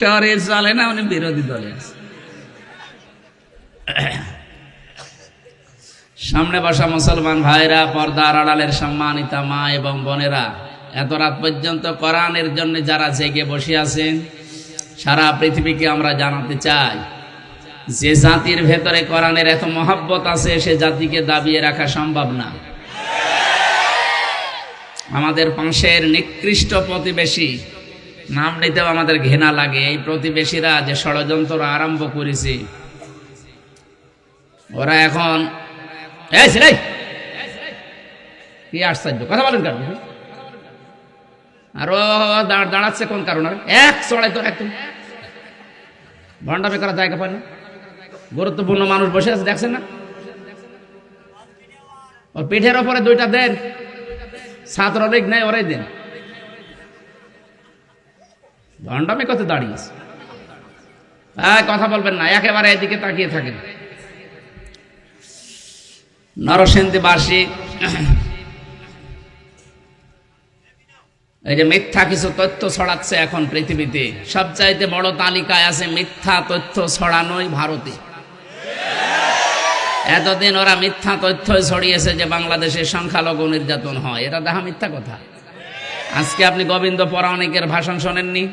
টরে চলে না, উনি বিরোধী দলে আছে। সামনে বসা মুসলমান ভাইরা, পর্দার আড়ালের সম্মানিতা মা এবং বোনেরা, এত রাত পর্যন্ত কোরআনের জন্য যারা জেগে বসে আছেন, সারা পৃথিবীকে আমরা জানাতে চাই, যে জাতির ভেতরে কোরআনের এত মহাব্বত আছে, সে জাতিকে দাবিয়ে রাখা সম্ভব না। আমাদের পাশের নিকৃষ্ট প্রতিবেশী নাম নিতেও আমাদের ঘৃণা লাগে। এই প্রতিবেশীরা যে ষড়যন্ত্র আরম্ভ করেছে, ওরা এখন কি আশ্চর্য, কথা বলেন কেন? আরও দাঁড়- দাঁড়াচ্ছে কোন কারণ? এক চড়াই তো একদম। ভণ্ডামি করার জায়গা পায় না। গুরুত্বপূর্ণ মানুষ বসে আছে, দেখছেন না? ওর পিঠের ওপরে দুইটা দেন। ছাত্রলীগ নেই, ওরাই দেন। ভণ্ডামি কত দাঁড়িয়েছে? হ্যাঁ কথা বলবেন না, একেবারে এদিকে তাকিয়ে থাকেন। নরসিংদীবাসী, এই যে মিথ্যা কিছু তথ্য ছড়াচ্ছে এখন পৃথিবীতে, সবচাইতে বড় তালিকায় আছে মিথ্যা তথ্য ছড়ানোই ভারতে। এতদিন ওরা মিথ্যা তথ্য ছড়িয়েছে যে বাংলাদেশে সংখ্যালঘু নির্যাতন হয়, এটা দেখা মিথ্যা কথা। আজকে আপনি গোবিন্দ পরাণিকের ভাষণ শোনেননি?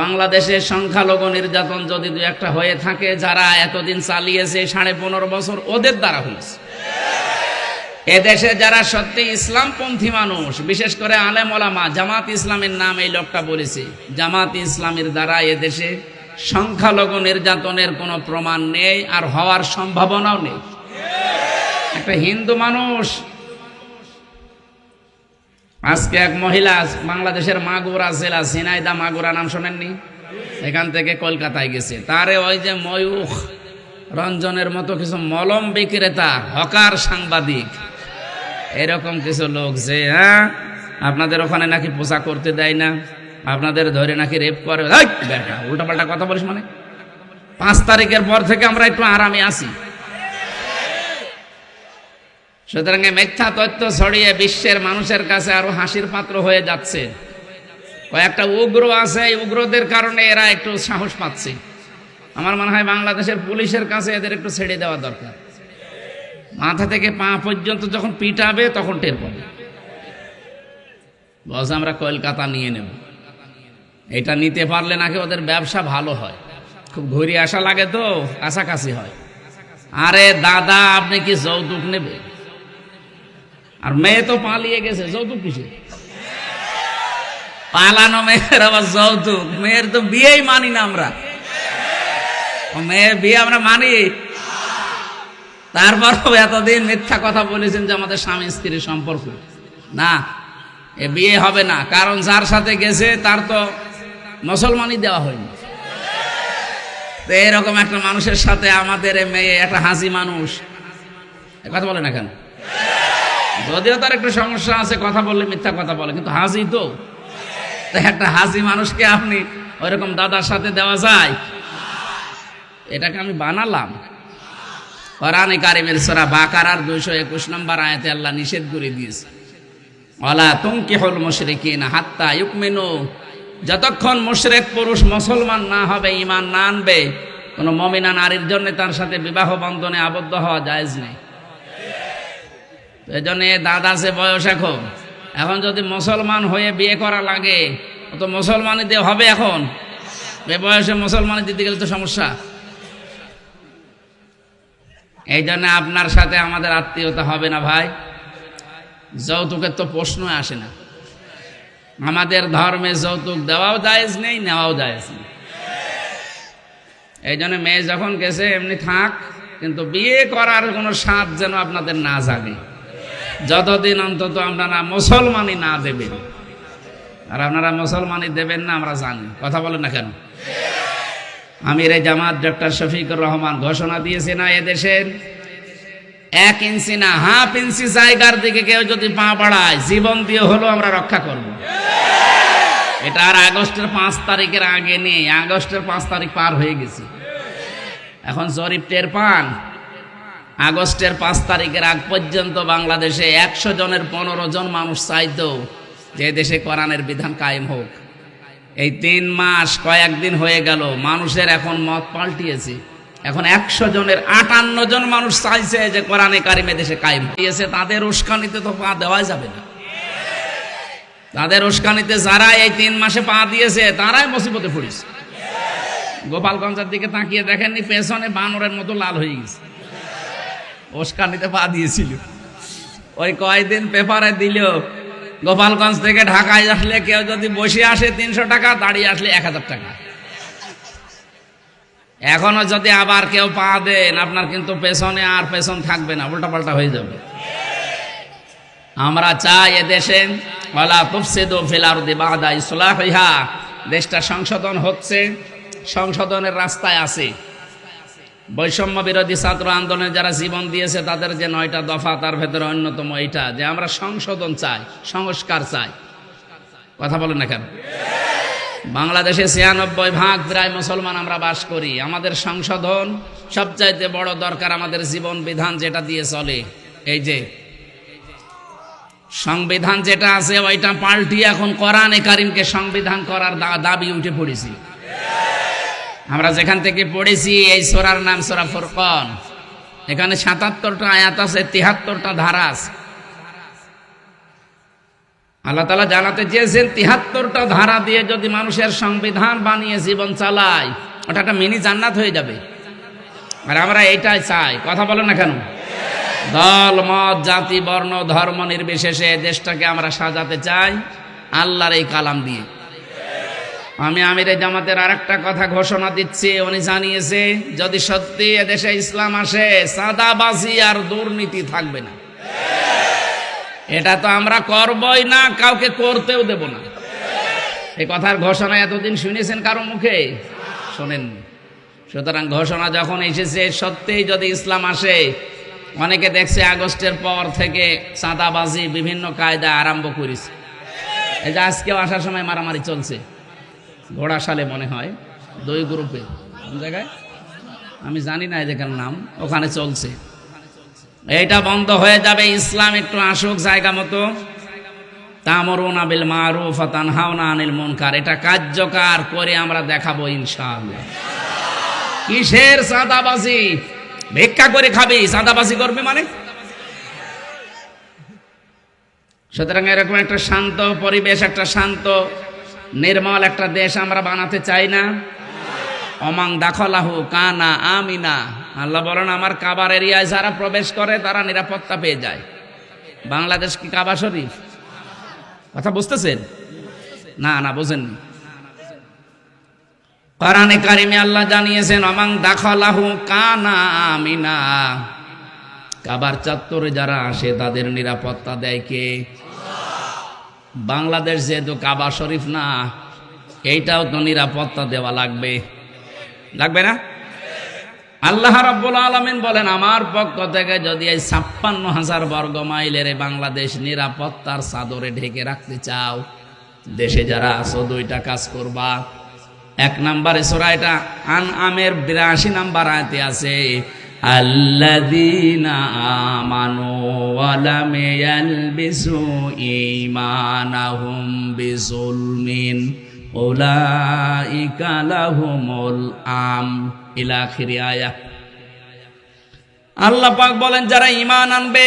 বাংলাদেশে সংখ্যালঘু নির্যাতন যদি দু একটা হয়ে থাকে, যারা এতদিন চালিয়েছে সাড়ে পনেরো বছর, ওদের দ্বারা হয়েছে। এদেশে যারা সত্যি ইসলামপন্থী মানুষ, বিশেষ করে আলেম জামাত ইসলামের নাম এই লোকটা বলেছে, জামাত ইসলামের দ্বারা এদেশে সংখ্যালঘু নির্যাতনের কোনো প্রমাণ নেই আর হওয়ার সম্ভাবনাও নেই। একটা হিন্দু মানুষ আজকে এক মহিলা বাংলাদেশের মাগুরা জেলা সিনাইদা মাগুরা নাম শোনেননি? এখান থেকে কলকাতায় গেছে। তারে ওই যে ময়ূখ রঞ্জনের মতো কিছু মলম বিক্রেতা, হকার সাংবাদিক, এরকম কিছু লোক যে হ্যাঁ? আপনাদের ওখানে নাকি পোষা করতে দেয় না, আপনাদের ধরে নাকি রেপ করে। উল্টাপাল্টা কথা বলিস মানে? পাঁচ তারিখের পর থেকে আমরা একটু আরামে আসি সুতরাং মিথ্যা তথ্য ছড়িয়ে বিশ্বের মানুষের কাছে আরও হাসির পাত্র হয়ে যাচ্ছে। কয়েকটা উগ্র আছে, এই উগ্রদের কারণে এরা একটু সাহস পাচ্ছে। আমার মনে হয় বাংলাদেশের পুলিশের কাছে এদের একটু ছেড়ে দেওয়া দরকার। মাথা থেকে পা পর্যন্ত যখন পিটাবে, তখন টের পাবে। বস, আমরা কলকাতা নিয়ে নেব। এটা নিতে পারলে নাকি ওদের ব্যবসা ভালো হয়? খুব ঘুরে আসা লাগে তো, কাছাকাছি হয়। আরে দাদা, আপনি কি যৌতুক নেবে আর মেয়ে তো পালিয়ে গেছে, যৌতুক কিসে পালানো মেয়ের আবার যৌতুক, মেয়ের তো বিয়েই মানি না আমরা। মেয়ের বিয়ে আমরা মানি। তারপরও এতদিন মিথ্যা কথা বলেছেন যে আমাদের স্বামী স্ত্রীর সম্পর্ক। না, এ বিয়ে হবে না, কারণ যার সাথে গেছে তার তো মুসলমানই দেওয়া হয়নি। তো এরকম একটা মানুষের সাথে আমাদের মেয়ে, একটা হাসি মানুষ কথা বলে না কেন? যদিও তার একটু সমস্যা আছে, কথা বললে মিথ্যা কথা বলে, কিন্তু হাসি তো। একটা হাসি মানুষকে আপনি ওইরকম দাদার সাথে দেওয়া যায়। এটাকে আমি বানালাম। কোরআনে কারিমের সোরা বাকারার দুইশো একুশ নম্বর আয়াতে আল্লাহ নিষেধ করে দিয়েছে। অলা তুমকি হল মুশরিকিন হাত্তা ইউকমিনু। যতক্ষণ মুশরেক পুরুষ মুসলমান না হবে ইমান না আনবে, কোনো মমিনা নারীর জন্য তার সাথে বিবাহ বন্ধনে আবদ্ধ হওয়া জায়েজ নেই। এই জন্য দাদা সে বয়স এখন। এখন যদি মুসলমান হয়ে বিয়ে করা লাগে, তো মুসলমানই দিয়ে হবে এখন। এ বয়সে মুসলমানি দিতে গেলে তো সমস্যা। এই জন্য আপনার সাথে আমাদের আত্মীয়তা হবে না ভাই। যৌতুকের তো প্রশ্ন আসে না। আমাদের ধর্মে যৌতুক দেওয়াও জায়েজ নেই, নেওয়াও জায়েজ নেই। এই জন্য মেয়ে যখন গেছে, এমনি থাক, কিন্তু বিয়ে করার কোনো স্বাদ যেন আপনাদের না জাগে। যতদিন অন্তত আপনারা মুসলমানই না দেবেন। আর আপনারা মুসলমানই দেবেন না, আমরা জানি। কথা বলেন না কেন? আমির জামাত ডক্টর শফিকুর রহমান ঘোষণা দিয়েছে না এদেশের? এক ইঞ্চি না, হাফ ইঞ্চি জায়গার দিকে কেউ যদি পা বাড়ায়, জীবন দিয়ে হলো আমরা রক্ষা করব। এটা আর আগস্টের পাঁচ তারিখের আগে নেই, আগস্টের পাঁচ তারিখ পার হয়ে গেছে। এখন জরিপ টের পান? আগস্টের পাঁচ তারিখের আগ পর্যন্ত বাংলাদেশে একশো জনের পনেরো জন মানুষ চাইতো যে দেশে কোরআনের বিধান কায়েম হোক। এই তিন মাস কয়েকদিন হয়ে গেল, মানুষের এখন মত পাল্টিয়েছে। এখন একশো জনের আটান্ন জন মানুষ চাইছে যে কোরআনে কারিমে দেশে কায়েম দিয়েছে, তাদের উস্কানিতে তো পা দেওয়া যাবে না। তাদের উস্কানিতে যারা এই তিন মাসে পা দিয়েছে, তারাই মুসিবতে পড়েছে। গোপালগঞ্জের দিকে তাকিয়ে দেখেননি, পেছনে বানরের মতো লাল হয়ে গেছে। উস্কানিতে পা দিয়েছিল। ওই কয়দিন পেপারে দিল, গোপালগঞ্জ থেকে ঢাকায় আসলে কেউ যদি বসে আসে তিনশো টাকা, দাঁড়িয়ে আসলে এক হাজার টাকা। এখনও যদি আবার কেউ পা দেন, আপনার কিন্তু পেছনে আর পেছন থাকবে না, উল্টাপাল্টা হয়ে যাবে। আমরা চাই এদেশে ওয়ালা তুফসিদু ফিল আরদি বাদা ইসলাহিহা। দেশটা সংশোধন হচ্ছে, সংশোধনের রাস্তায় আছে। বৈষম্য বিরোধী ছাত্র আন্দোলনে যারা জীবন দিয়েছে, তাদের যে নয়টা দফা, তার ভেতরে অন্যতম এইটা, যে আমরা সংশোধন চাই, সংস্কার চাই। কথা বলেন না কেন? বাংলাদেশে ছিয়ানব্বই ভাগ প্রায় মুসলমান আমরা বাস করি। আমাদের সংশোধন সবচাইতে বড় দরকার আমাদের জীবন বিধান যেটা দিয়ে চলে। এই যে, সংবিধান যেটা আছে, ওইটা পাল্টি এখন কোরআনে কারিমকে সংবিধান করার দাবি উঠে পড়েছি। আমরা যেখান থেকে পড়েছি, এই সোরার নাম সোরা ফুরকন। এখানে সাতাত্তরটা আয়াত আছে, তিহাত্তরটা ধারা আছে। আল্লাহ তালা জানাতে চেয়েছেন, তিহাত্তরটা ধারা দিয়ে যদি মানুষের সংবিধান বানিয়ে জীবন চালায়, ওটা একটা মিনি জান্নাত হয়ে যাবে। আর আমরা এইটাই চাই। কথা বলেন না কেন? দল, মত, জাতি, বর্ণ, ধর্ম নির্বিশেষে দেশটাকে আমরা সাজাতে চাই, আল্লাহর এই কালাম দিয়ে। আমি আমির জামাতের আর একটা কথা ঘোষণা দিচ্ছি, উনি জানিয়েছে, যদি সত্যি এদেশে ইসলাম আসে, সাদাবাজি আর দুর্নীতি থাকবে না। এটা তো আমরা করবই না, কাউকে করতেও দেব না। এই কথার ঘোষণা এতদিন শুনেছেন কারও মুখে? শোনেননি। সুতরাং ঘোষণা যখন এসেছে, সত্যিই যদি ইসলাম আসে, অনেকে দেখছে আগস্টের পর থেকে চাঁদাবাজি বিভিন্ন কায়দা আরম্ভ করেছে। এই যে আজকেও আসার সময় মারামারি চলছে। ঘোড়াশালে মনে হয়। দুই গ্রুপে। কোন জায়গায়? আমি জানি না এদের নাম। ওখানে চলছে। এটা বন্ধ হয়ে যাবে। ইসলাম একটু আসুক জায়গা মতো। তামরুন আবিল আনিল এটা কার্যকর করে আমরা দেখাবো কিসের ভিক্ষা করে খাবি। করবে মানে? সুতরাং এরকম একটা শান্ত পরিবেশ, একটা শান্ত নির্মল একটা দেশ আমরা বানাতে চাই না। অমাং দাখলাহু কানা আমিনা। আল্লাহ বলেন, আমার কাবার এরিয়ায় যারা প্রবেশ করে, তারা নিরাপত্তা পেয়ে যায়। বাংলাদেশ কি কাবা শরীফ? কথা বুঝতেছেন? না না, বোঝেননি। কোরআনে কারিমে আল্লাহ জানিয়েছেন, অমাং দাখলাহু কানা আমিনা। কাবার চত্বরে যারা আসে, তাদের নিরাপত্তা দেয় কে? বাংলাদেশ যেহেতু কাবা শরীফ না, এইটাও তো নিরাপত্তা দেওয়া লাগবে। লাগবে না? আল্লাহ রাব্বুল আলামিন বলেন, আমার পক্ষ থেকে যদি এই ছাপ্পান্ন হাজার বর্গ মাইলের বাংলাদেশ নিরাপত্তার চাদরে ঢেকে রাখতে চাও, দেশে যারা আছো, দুইটা কাজ করবা। এক নাম্বারে সোরা এটা আন আমের বিরাশি নাম্বার আয়তে আছে আমানু ওয়া লাম ইয়ালবিসু ঈমানাহুম বিজুলমিন উলাইকা লাহুমুল আম। ইলা আখিরি আয়াত আল্লাহ পাক বলেন, যারা ইমান আনবে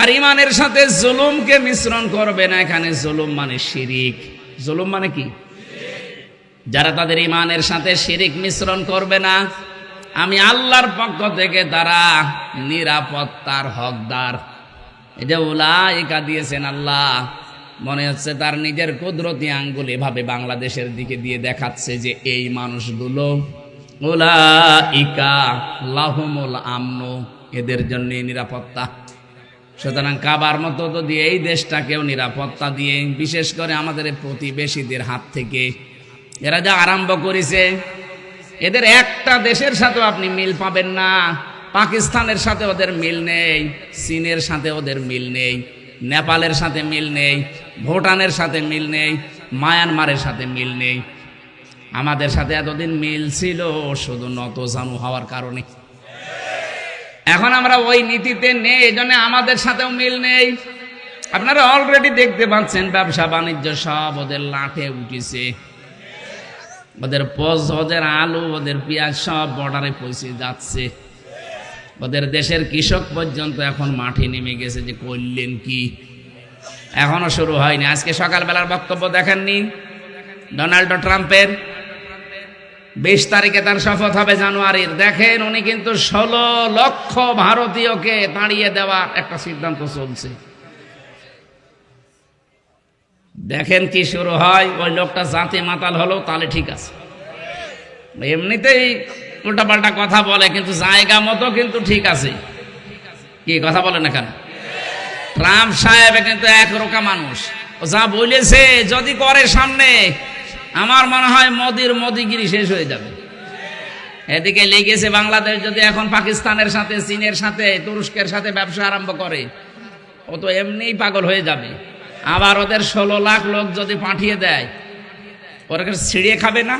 আর ইমানের সাথে জুলুমকে মিশ্রণ করবে না, এখানে জুলুম মানে শিরিক। জুলুম মানে কি? যারা তাদের ইমানের সাথে শিরিক মিশ্রণ করবে না আমি আল্লাহর পক্ষ থেকে তারা নিরাপত্তার হকদার। এই যে ওলা উলাইকা দিয়েছেন আল্লাহ, মনে হচ্ছে তার নিজের কুদরতি আঙ্গুল এভাবে বাংলাদেশের দিকে দিয়ে দেখাচ্ছে যে এই মানুষগুলো উলাইকা লাহমুল আমনু, এদের জন্য নিরাপত্তা। সুতরাং কাবার মতো তো দিয়ে এই দেশটাকেও নিরাপত্তা দিয়ে, বিশেষ করে আমাদের প্রতিবেশীদের হাত থেকে। এরা যা আরম্ভ করেছে এদের একটা দেশের সাথেও আপনি মিল পাবেন না। পাকিস্তানের সাথে ওদের মিল নেই, চীনের সাথে ওদের মিল নেই, নেপালের সাথে মিল নেই, ভুটানের সাথে মিল নেই, মায়ানমারের সাথে মিল নেই। আমাদের সাথে এতদিন মিল ছিল, শুধু নত জানু হওয়ার কারণে। এখন আমরা ওই নীতিতে নেই, এই জন্য আমাদের সাথেও মিল নেই। আপনারা অলরেডি দেখতে পাচ্ছেন, ব্যবসা, বাণিজ্য সব ওদের লাঠে উঠেছে। ওদের পজ, ওদের আলু, ওদের পেঁয়াজ সব বর্ডারে পৌঁছে যাচ্ছে। ওদের দেশের কৃষক পর্যন্ত এখন মাঠে নেমে গেছে যে করলেন কি? এখনও শুরু হয়নি। আজকে সকালবেলার বক্তব্য দেখেননি? ডোনাল্ড ট্রাম্পের? বিশ তারিখে তার শপথ হবে জানুয়ারির। দেখেন, উনি কিন্তু ষোলো লক্ষ ভারতীয়কে তাড়িয়ে দেওয়ার একটা সিদ্ধান্ত চলছে। দেখেন কি শুরু হয়, ওই লোকটা জাতি মাতাল হলো, তাহলে ঠিক আছে। এমনিতেই উল্টাপাল্টা কথা বলে, কিন্তু জায়গা মতো কিন্তু ঠিক আছে। কি কথা বলে না কেন? ট্রাম্প সাহেব কিন্তু একরোকা মানুষ। ও যা বলেছে, যদি করে সামনে, আমার মনে হয় মোদির মোদিগিরি শেষ হয়ে যাবে। এদিকে লেগেছে বাংলাদেশ, যদি এখন পাকিস্তানের সাথে, চীনের সাথে, তুরস্কের সাথে ব্যবসা আরম্ভ করে, ও তো এমনিই পাগল হয়ে যাবে। আবার ওদের ষোলো লাখ লোক যদি পাঠিয়ে দেয়, ওরা ছিঁড়িয়ে খাবে না?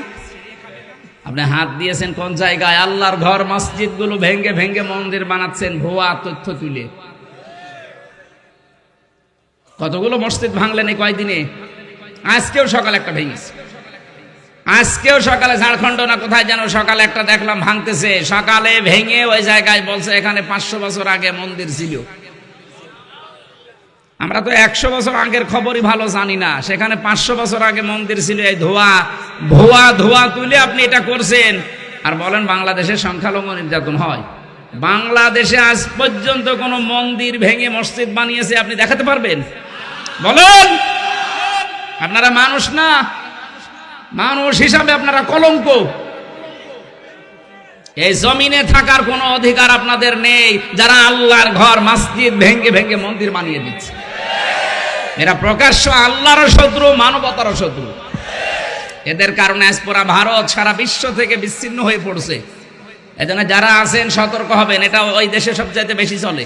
আপনি হাত দিয়েছেন কোন জায়গায়? আল্লাহর ঘর, মসজিদগুলো ভেঙ্গে ভেঙ্গে মন্দির বানাচ্ছেন, ভুয়া তথ্য তুলে। কতগুলো মসজিদ ভাঙলেন এই কয়দিনে? আজকেও সকালে একটা ভেঙেছে। আজকেও সকালে ঝাড়খণ্ড না কোথায় যেন সকালে একটা দেখলাম ভাঙতেছে। সকালে ভেঙে ওই জায়গায় বলছে, এখানে পাঁচশো বছর আগে মন্দির ছিল। আমরা তো একশো বছর আগের খবরই ভালো জানি না। সেখানে পাঁচশো বছর আগে মন্দির ছিল এই ধোয়া। ভুয়া ধোয়া তুলে আপনি এটা করছেন। আর বলেন, বাংলাদেশে সংখ্যালঘু নির্যাতন হয়। বাংলাদেশে আজ পর্যন্ত কোনো মন্দির ভেঙে মসজিদ বানিয়েছে, আপনি দেখাতে পারবেন? বলেন! আপনারা মানুষ না? মানুষ হিসাবে আপনারা কলঙ্ক। এই জমিনে থাকার কোনো অধিকার আপনাদের নেই। যারা আল্লাহর ঘর, মসজিদ ভেঙ্গে ভেঙ্গে মন্দির বানিয়ে দিচ্ছে। এরা প্রকাশ্য আল্লাহর শত্রু, মানবতার শত্রু। এদের কারণে আজ পুরা ভারত, সারা বিশ্ব থেকে বিচ্ছিন্ন হয়ে পড়ছে। এজন্য যারা আছেন, সতর্ক হবেন। এটা ওই দেশে সবচাইতে বেশি চলে।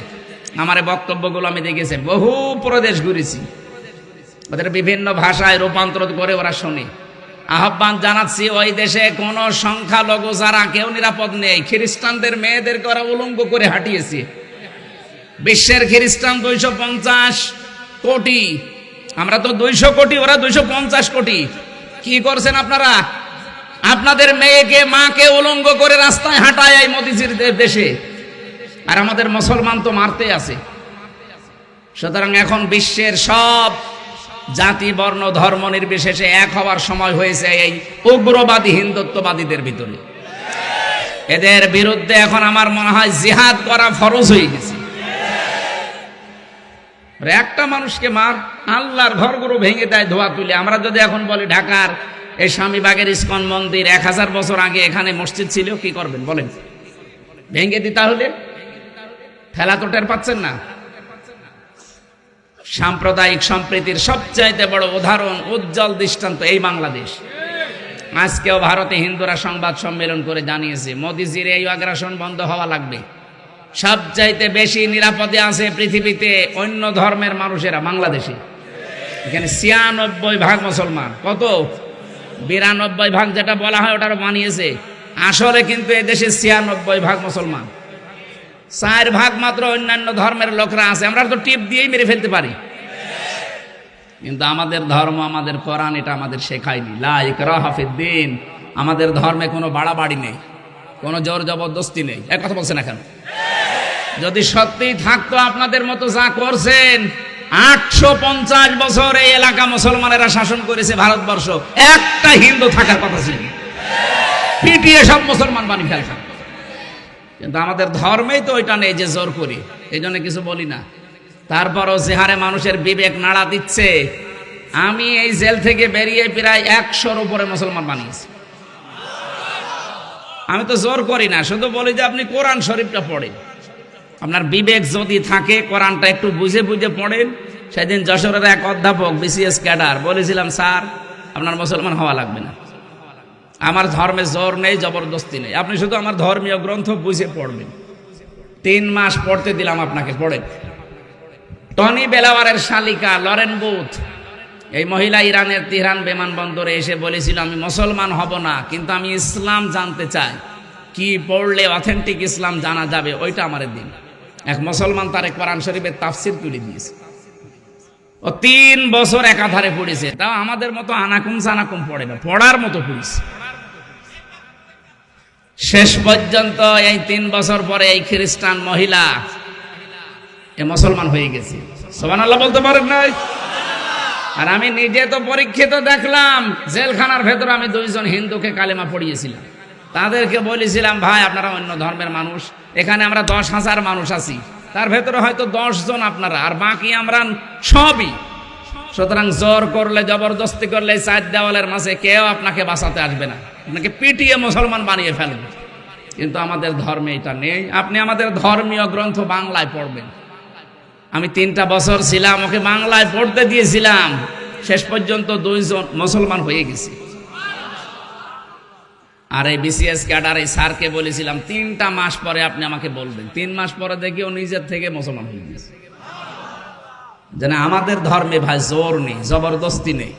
আমার বক্তব্যগুলো আমি দেখেছি। বহু প্রদেশ ঘুরেছি। ওদের বিভিন্ন ভাষায় রূপান্তর করে ওরা শোনে। আহ্বান জানাচ্ছি, ওই দেশে কোন সংখ্যালঘু যারা কেউ নিরাপদ নেই, খ্রিস্টানদের মেয়েদেরকে ওরা উলঙ্গ করে হাঁটিয়েছে। বিশ্বের খ্রিস্টান দুইশো পঞ্চাশ কোটি। আমরা তো দুইশো কোটি, ওরা দুইশো পঞ্চাশ কোটি। কি করছেন আপনারা? আপনাদের মেয়েকে, মাকে উলঙ্গ করে রাস্তায় হাঁটায় এই মোদিজির দেশে। আর আমাদের মুসলমান তো মারতে আছে। সুতরাং এখন বিশ্বের সব জাতি, বর্ণ, ধর্ম নির্বিশেষে এক হওয়ার সময় হয়েছে এই উগ্রবাদী হিন্দুত্ববাদীদের ভিতরে। এদের বিরুদ্ধে এখন আমার মনে হয় জিহাদ করা ফরজ হয়ে গেছে। একটা মানুষকে মার, আল্লাহর ঘরগুলো ভেঙে দেয়, ধোয়া তুলে। আমরা যদি এখন বলি ঢাকার এই স্বামীবাগের ইস্কন মন্দির এক হাজার বছর আগে এখানে মসজিদ ছিল, কি করবেন বলেন? ভেঙে দি তাহলে? ঠেলা তো টের পাচ্ছেন না? সাম্প্রদায়িক সম্প্রীতির সবচাইতে বড় উদাহরণ, উজ্জ্বল দৃষ্টান্ত এই বাংলাদেশ। আজকেও ভারতে হিন্দুরা সংবাদ সম্মেলন করে জানিয়েছে, মোদিজির এই আগ্রাসন বন্ধ হওয়া লাগবে। সবচাইতে বেশি নিরাপদে আছে পৃথিবীতে অন্য ধর্মের মানুষেরা, বাংলাদেশে। এখানে ছিয়ানব্বই ভাগ মুসলমান। কত? বিরানব্বই ভাগ যেটা বলা হয় ওটা বানিয়েছে। আসলে কিন্তু এদেশে ছিয়ানব্বই ভাগ মুসলমান। চার ভাগ মাত্র অন্যান্য ধর্মের লোকরা আছে। আমরা তো টিপ দিয়েই মেরে ফেলতে পারি। কিন্তু আমাদের ধর্ম, আমাদের কোরআন এটা আমাদের শেখায়নি। লাইক রাহাফিদ্দিন আমাদের ধর্মে কোনো বাড়াবাড়ি নেই। কোনো জোর জবরদস্তি নেই। এক কথা বলছেন এখন যদি সত্যিই থাকতো আপনাদের মতো যা করছেন, আটশো পঞ্চাশ বছর এই এলাকা মুসলমানেরা শাসন করেছে ভারতবর্ষ। একটা হিন্দু থাকার কথা ছিল। পিটিয়ে সব মুসলমান বানিয়ে ফেলতাম কিন্তু আমাদের ধর্মেই তো ওইটা নেই যে জোর করি। এই জন্য কিছু বলি না। তারপরও যে হারে মানুষের বিবেক নাড়া দিচ্ছে, আমি এই জেল থেকে বেরিয়ে প্রায় একশোর উপরে মুসলমান বানিয়েছি। আমি তো জোর করি না, শুধু বলি যে আপনি কোরআন শরীফটা পড়েন। আপনার বিবেক যদি থাকে, কোরআনটা একটু বুঝে বুঝে পড়েন। সেদিন যশোরের এক অধ্যাপক, বিসিএস ক্যাডার, বলেছিলাম, স্যার, আপনার মুসলমান হওয়া লাগবে না। আমার ধর্মে জোর নেই, জবরদস্তি নেই। আপনি শুধু আমার ধর্মীয় গ্রন্থ বুঝে পড়বেন। তিন মাস পড়তে দিলাম আপনাকে, পড়েন। টনি বেলাওয়ারের শালিকা লরেন বুথ, এই মহিলা ইরানের তিহরান বিমানবন্দরে এসে বলেছিল, আমি মুসলমান হব না, কিন্তু আমি ইসলাম জানতে চাই। কি পড়লে অথেন্টিক ইসলাম জানা যাবে, ওইটা আমার দিন। এক মুসলমান তার এক কোরআন শরীফের তাফসির তুলে দিয়েছে। ও তিন বছর একাধারে পড়েছে। তাও আমাদের মতো আনাকুম সানাকুম পড়ে না, পড়ার মতো পড়েছে। শেষ পর্যন্ত এই তিন বছর পরে এই খ্রিস্টান মহিলা এ মুসলমান হয়ে গেছে। সোমান আল্লাহ বলতে পারেন নাই? আর আমি নিজে তো পরীক্ষিত দেখলাম, জেলখানার ভেতর আমি দুইজন হিন্দুকে কালেমা পড়িয়েছিলাম। তাদেরকে বলেছিলাম, ভাই, আপনারা অন্য ধর্মের মানুষ। এখানে আমরা দশ হাজার মানুষ আছি। তার ভেতরে হয়তো জন আপনারা, আর বাকি আমরা সবই। সুতরাং জোর করলে, জবরদস্তি করলে চার দেওয়ালের মাঝে কেউ আপনাকে বাঁচাতে আসবে না। আপনাকে পিটিয়ে মুসলমান বানিয়ে ফেলবে। কিন্তু আমাদের ধর্মে এটা নেই। আপনি আমাদের ধর্মীয় গ্রন্থ বাংলায় পড়বেন। আমি তিনটা বছর ছিলাম, ওকে বাংলায় পড়তে দিয়েছিলাম। শেষ পর্যন্ত দুইজন মুসলমান হয়ে গেছে। আর এই বিসিএস ক্যাডার এই স্যারকে বলেছিলাম, তিনটা মাস পরে আপনি আমাকে বলবেন। তিন মাস পরে দেখি ও নিজের থেকে মুসলমান হয়ে গেছে। যেন আমাদের ধর্মে ভাই জোর নেই, জবরদস্তি নেই।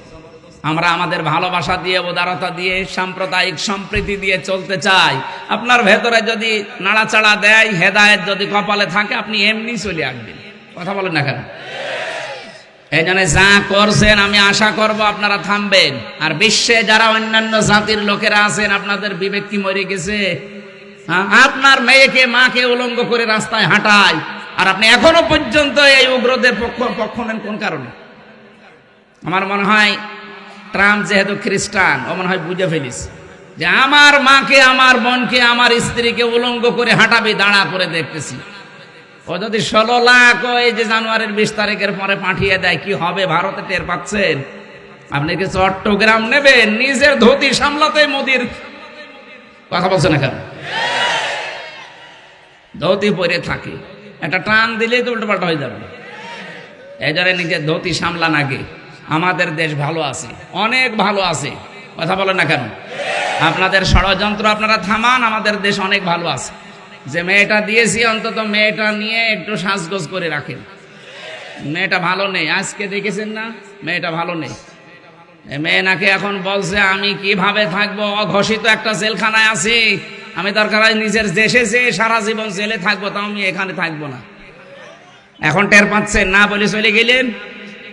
আমরা আমাদের ভালোবাসা দিয়ে, উদারতা দিয়ে, সাম্প্রদায়িক সম্প্রীতি দিয়ে চলতে চাই। আপনার ভেতরে যদি নাড়াচাড়া দেয়, হেদায়েত যদি কপালে থাকে, আপনি এমনি চলে আসবেন। কথা বলেন না কেন? এই জন্য যা করছেন, আমি আশা করব আপনারা থামবেন। আর বিশ্বে যারা অন্যান্য জাতির লোকেরা আছেন, আপনাদের বিবেক কি মরে গেছে। হ্যাঁ? আপনার মেয়েকে, মাকে উলঙ্গ করে রাস্তায় হাঁটায়। আর আপনি এখনও পর্যন্ত এই উগ্রদের পক্ষ পক্ষ নেন কোন কারণে? আমার মনে হয় ট্রাম্প যেহেতু খ্রিস্টান, ও মনে হয় বুঝে ফেলিস। যে আমার মাকে, আমার বোনকে, আমার স্ত্রীকে উলঙ্গ করে হাঁটাবি, দাঁড়া করে দেখতেছি। ও যদি ষোলো লাখ ওই যে জানুয়ারির বিশ তারিখের পরে পাঠিয়ে দেয়, কি হবে? ভারতে টের পাচ্ছেন? আপনি কি চট্টগ্রাম নেবেন? নিজের ধুতি সামলাতে মোদির কথা বলছেন না কেন ধুতি পরে থাকে। একটা টান দিলেই তো উল্টোপাল্টা হয়ে যাবে। এই জন্য নিজের ধুতি সামলান আগে। আমাদের দেশ ভালো আছে, অনেক ভালো আছে। কথা বলেন না কেন? আপনাদের ষড়যন্ত্র আপনারা থামান, আমাদের দেশ অনেক ভালো আছে। যে মেয়েটা দিয়েছি অন্তত মেয়েটা নিয়ে একটু সাজগোজ করে রাখেন। মেয়েটা ভালো নেই, আজকে দেখেছেন না? মেয়েটা ভালো নেই। মেয়ে নাকি এখন বলছে, আমি কীভাবে থাকব? অঘোষিত একটা জেলখানায় আছি। আমি দরকার হয় নিজের দেশে যে সারা জীবন জেলে থাকব, তাও আমি এখানে থাকব না। এখন টের পাচ্ছেন না বলে চলে গেলেন।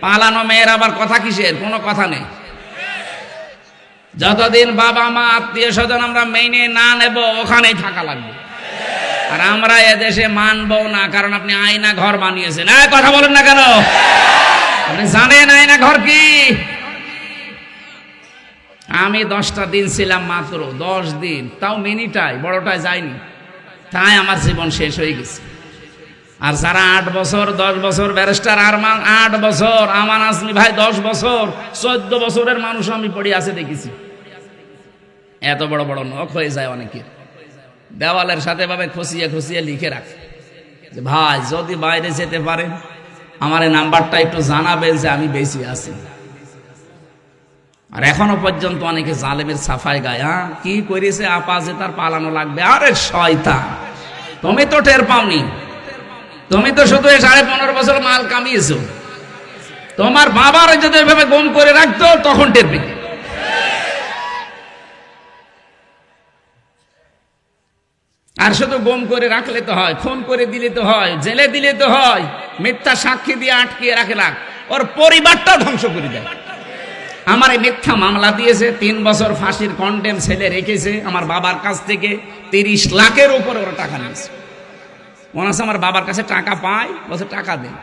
পালানো মেয়ের আবার কথা কিসের? কোনো কথা নেই। যতদিন বাবা মা আত্মীয় স্বজন আমরা মেনে না নেব, ওখানেই থাকা লাগবে। আর আমরা এদেশে মানবো না, কারণ আপনি আয়না ঘর বানিয়েছেন। কথা বলেন না কেন? আপনি জানেন আয়না ঘর কি? আমি দশটা দিন ছিলাম মাত্র, দশ দিন। তাও মিনিটাই বড়টায় যায়নি তাই আমার জীবন শেষ হয়ে গেছে। আর যারা আট বছর, দশ বছর, ব্যারিস্টার আরমান, আট বছর, আমান আসমি ভাই দশ বছর, চোদ্দ বছরের মানুষ আমি পড়ে আছে দেখেছি। এত বড় বড় নখ হয়ে যায় অনেকের। দেওয়ালের সাথে ভাবে খুশিয়ে খুশিয়ে লিখে রাখে। যে, ভাই, যদি বাইরে যেতে পারেন আমার এই নাম্বারটা একটু জানাবেন যে আমি বেশি আছি। আর এখনও পর্যন্ত অনেকে জালেমের সাফাই গায় হ্যাঁ কি করেছে আপা যে তার পালানো লাগবে? আরে শয়তান, তুমি তো টের পাওনি। তুমি তো শুধু এই সাড়ে পনেরো বছর মাল কামিয়েছো। তোমার বাবার যদি এভাবে গম করে রাখতো, তখন টের পেতে। আর শুধু গম করে রাখলে তো হয়, খুন করে দিলে তো হয়, জেলে দিলে তো হয়, মিথ্যা সাক্ষী দিয়ে আটকিয়ে রাখে লাখ ওর পরিবারটা ধ্বংস করে দেয়। আমার এই মিথ্যা মামলা দিয়েছে, তিন বছর ফাঁসির কন্টেম ছেলে রেখেছে, আমার বাবার কাছ থেকে তিরিশ লাখের উপরে ওরা টাকা নিয়েছে। মনে আমার বাবার কাছে টাকা পায় বছর টাকা দেন